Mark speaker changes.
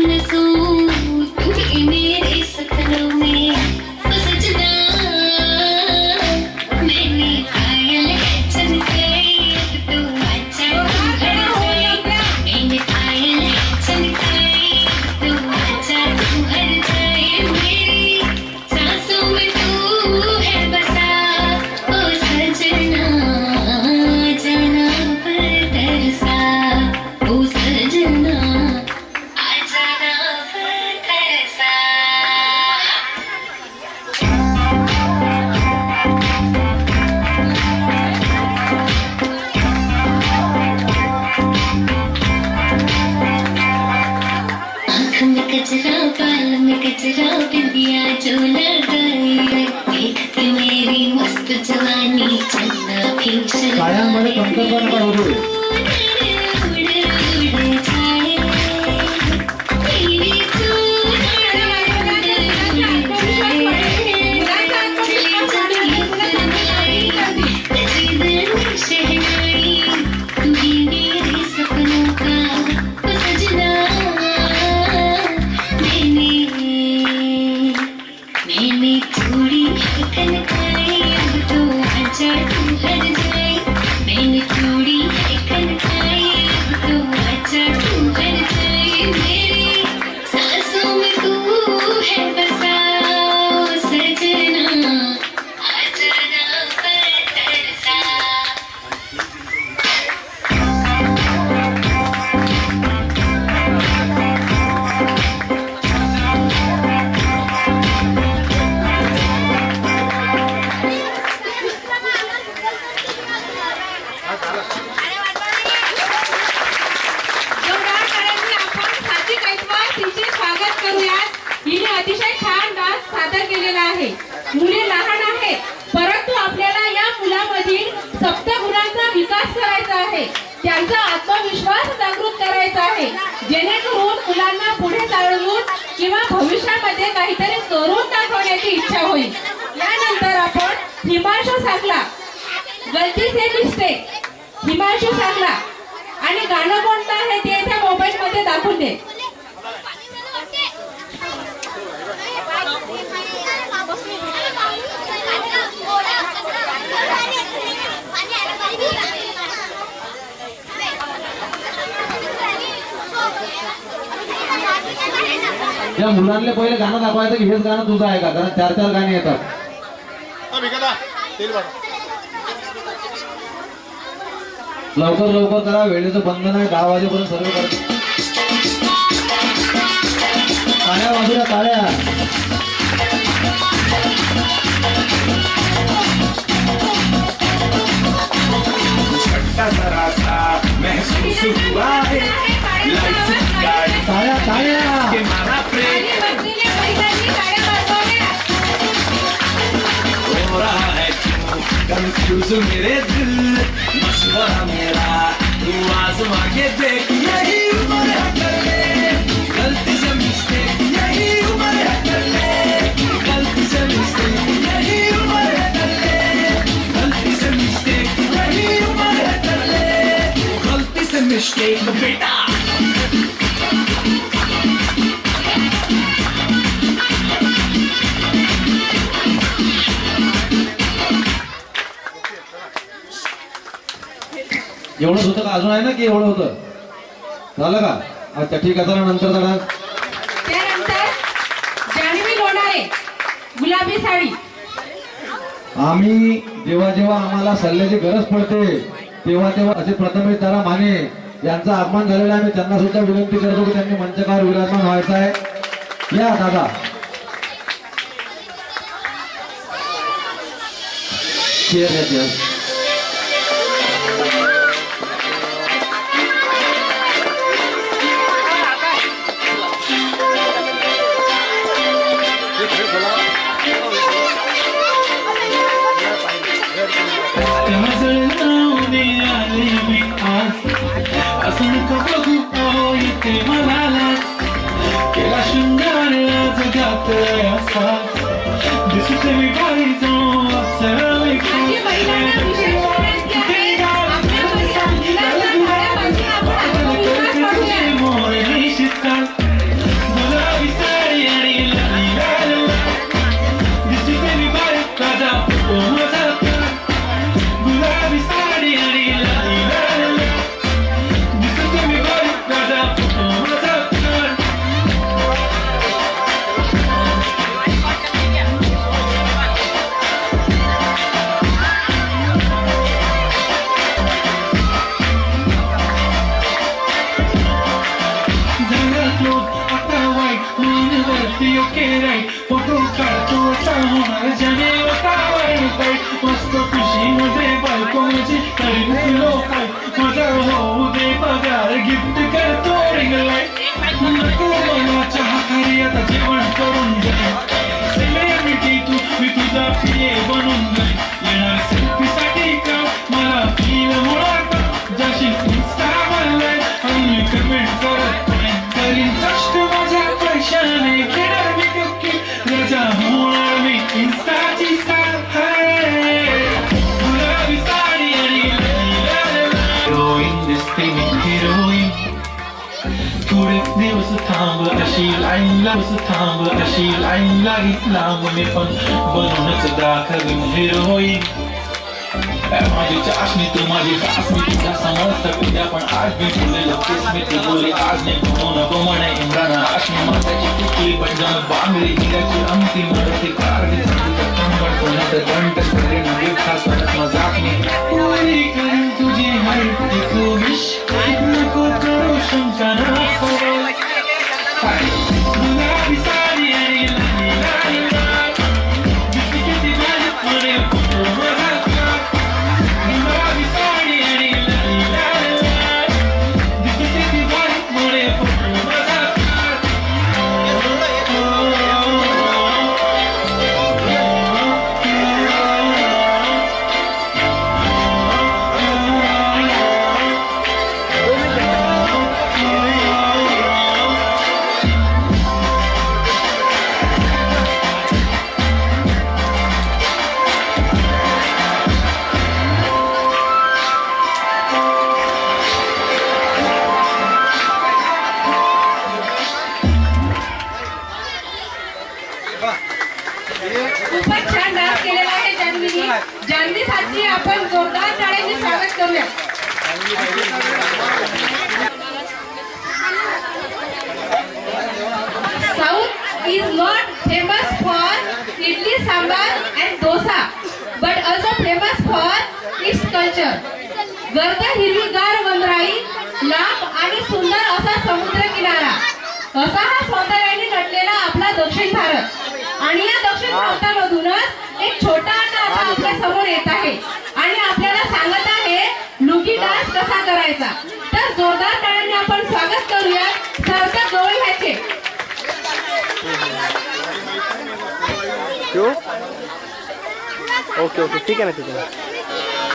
Speaker 1: फूल so तू कचरा बाल में कचरा बिंदिया जो लगाई रे देख के मेरी मस्त जवानी चलना फिर
Speaker 2: पायांमध्ये
Speaker 1: मैंने
Speaker 3: त्यांचा आत्मविश्वास जागृत करायचा आहे. जेणेकरून मुलांना पुढे चालवून किंवा भविष्यामध्ये काहीतरी करून दाखवण्याची इच्छा होईल. यानंतर आपण हिमांशू सांगला. गलती से मिस्टेक हिमांशू सांगला. आणि गाणं कोणतं आहे ते त्या मोबाईल मध्ये दाखवून दे.
Speaker 2: त्या मुलांना पहिले गाणं दाखवायचं की हेच गाणं तुझं आहे का? कारण चार चार गाणी येतात.
Speaker 4: हा.
Speaker 2: लवकर लवकर करा. वेळेचं बंधन आहे. दहा वाजेपर्यंत सर्व करा. बाजूला
Speaker 5: सा महसूस हुआ है हो है क्यों कंफ्यूज मेरे दिल मशवरा मेरा तू आजमा के देख यही उम्र है कर ले गलती से मिस्टेक यही उम्र है कर ले गलती से मिस्टेक यही उम्र है कर ले गलती से मिस्टेक यही उम्र है कर ले गलती से मिस्टेक बेटा
Speaker 2: एवढंच होतं का? अजून आहे ना की एवढं होतं? झालं का? अच्छा ठीक आहे चला नंतर
Speaker 3: जान्हवी लोणारे गुलाबी साडी.
Speaker 2: आम्ही जेव्हा जेव्हा आम्हाला सल्ल्याची गरज पडते तेव्हा तेव्हा असे प्रथमेश दारा माने यांचा अपमान झालेला आहे. मी त्यांना सुद्धा विनंती करतो की त्यांनी मंचकार विराजमान व्हायचं आहे. या दादा. Cheers, cheers.
Speaker 5: ओ केला शृंगार आज गात असा. दिवस थांब अशी लाईन लावस थांब अशी लाईन लागीत लांब मी पण बनवूनच दाखवीन हिरोईन माझी चाशनी तू माझी चाचणी तुझा समर्थक उद्या पण आज मी बोललेलं तेच मी ती बोलली आज नाही म्हणू नको म्हणे इम्रान आशनी माताची टिकली पण जण बांगडी हिऱ्याची अंतिम रती कारली कंबळ कोणाचं
Speaker 3: जान्हवी साठी आपण जोरदार टाळ्यांनी स्वागत करूया. South is not famous for idli sambar and dosa, but also famous for its culture गर्द हिरवीगार वनराई लांब आणि सुंदर असा समुद्र किनारा. असा हा सौंदर्याने नटलेला आपला दक्षिण भारत. आणि या दक्षिण भारतामधूनच एक छोटा आमच्यासमोर येत आहे. आणि आपल्याला सांगत आहे लुगी डान्स कसा करायचा? तर जोरदार टाळ्यांनी आपण स्वागत करूया सरकार गवळी ह्याचे.
Speaker 6: Okay okay. ठीक आहे ना ठीक है